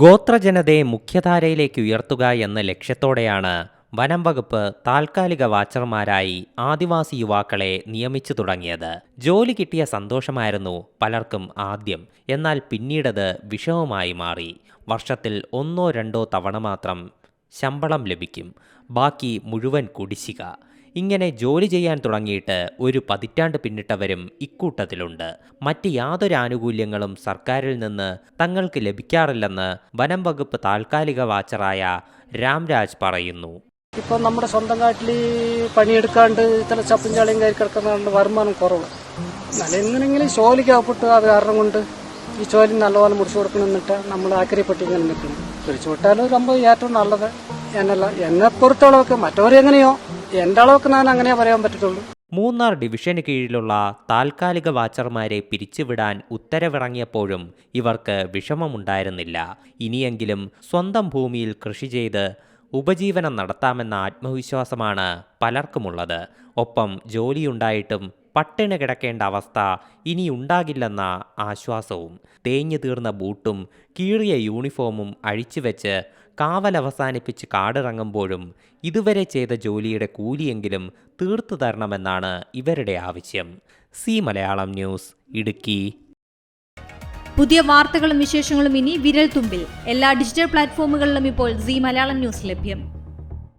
ഗോത്രജനതയെ മുഖ്യധാരയിലേക്ക് ഉയർത്തുക എന്ന ലക്ഷ്യത്തോടെയാണ് വനം വകുപ്പ് താൽക്കാലിക വാച്ചർമാരായി ആദിവാസി യുവാക്കളെ നിയമിച്ചു തുടങ്ങിയത്. ജോലി കിട്ടിയ സന്തോഷമായിരുന്നു പലർക്കും ആദ്യം. എന്നാൽ പിന്നീടത് വിഷമമായി മാറി. വർഷത്തിൽ ഒന്നോ രണ്ടോ തവണ മാത്രം ശമ്പളം ലഭിക്കും. ബാക്കി മുഴുവൻ കുടിശ്ശിക. ഇങ്ങനെ ജോലി ചെയ്യാൻ തുടങ്ങിയിട്ട് ഒരു പതിറ്റാണ്ട് പിന്നിട്ടവരും ഇക്കൂട്ടത്തിലുണ്ട്. മറ്റ് യാതൊരു ആനുകൂല്യങ്ങളും സർക്കാരിൽ നിന്ന് തങ്ങൾക്ക് ലഭിക്കാറില്ലെന്ന് വനം വകുപ്പ് താൽക്കാലിക വാച്ചറായ രാംരാജ് പറയുന്നു. ഇപ്പം നമ്മുടെ സ്വന്തം കാട്ടിൽ പണിയെടുക്കാണ്ട് ഇത്ര ചപ്പും ചാളിയും കയറി കിടക്കുന്നതുകൊണ്ട് വരുമാനം കുറവ്. എന്നാലും അകപ്പെട്ട് അത് കാരണം കൊണ്ട് ഈ ചോലി നല്ലപോലെ മുറിച്ചു കൊടുക്കണം എന്നിട്ട് നമ്മൾ ആക്കരിപ്പെട്ട് ഇങ്ങനെ നിൽക്കണം പിടിച്ചു വിട്ടാലും ഒരു ഏറ്റവും നല്ലത് എന്നല്ല. എന്നെ പൊറത്തോളമൊക്കെ മറ്റവരെങ്ങനെയോ എന്റെ അളവൊക്കെ ഞാൻ അങ്ങനെ പറയാൻ പറ്റത്തുള്ളൂ. മൂന്നാർ ഡിവിഷന് കീഴിലുള്ള താൽക്കാലിക വാച്ചർമാരെ പിരിച്ചുവിടാൻ ഉത്തരവിറങ്ങിയപ്പോഴും ഇവർക്ക് വിഷമമുണ്ടായിരുന്നില്ല. ഇനിയെങ്കിലും സ്വന്തം ഭൂമിയിൽ കൃഷി ചെയ്ത് ഉപജീവനം നടത്താമെന്ന ആത്മവിശ്വാസമാണ് പലർക്കുമുള്ളത്. ഒപ്പം ജോലിയുണ്ടായിട്ടും പട്ടിണി കിടക്കേണ്ട അവസ്ഥ ഇനി ഉണ്ടാകില്ലെന്ന ആശ്വാസവും. തേഞ്ഞു തീർന്ന ബൂട്ടും കീറിയ യൂണിഫോമും അഴിച്ചുവെച്ച് കാവലവസാനിപ്പിച്ച് കാടിറങ്ങുമ്പോഴും ഇതുവരെ ചെയ്ത ജോലിയുടെ കൂലിയെങ്കിലും തീർത്തു തരണമെന്നാണ് ഇവരുടെ ആവശ്യം. Zee Malayalam News Idukki. പുതിയ വാർത്തകളും വിശേഷങ്ങളും ഇനി വിരൽ തുമ്പിൽ എല്ലാ ഡിജിറ്റൽ പ്ലാറ്റ്ഫോമുകളിലും ഇപ്പോൾ സി മലയാളം ന്യൂസ് ലഭ്യം.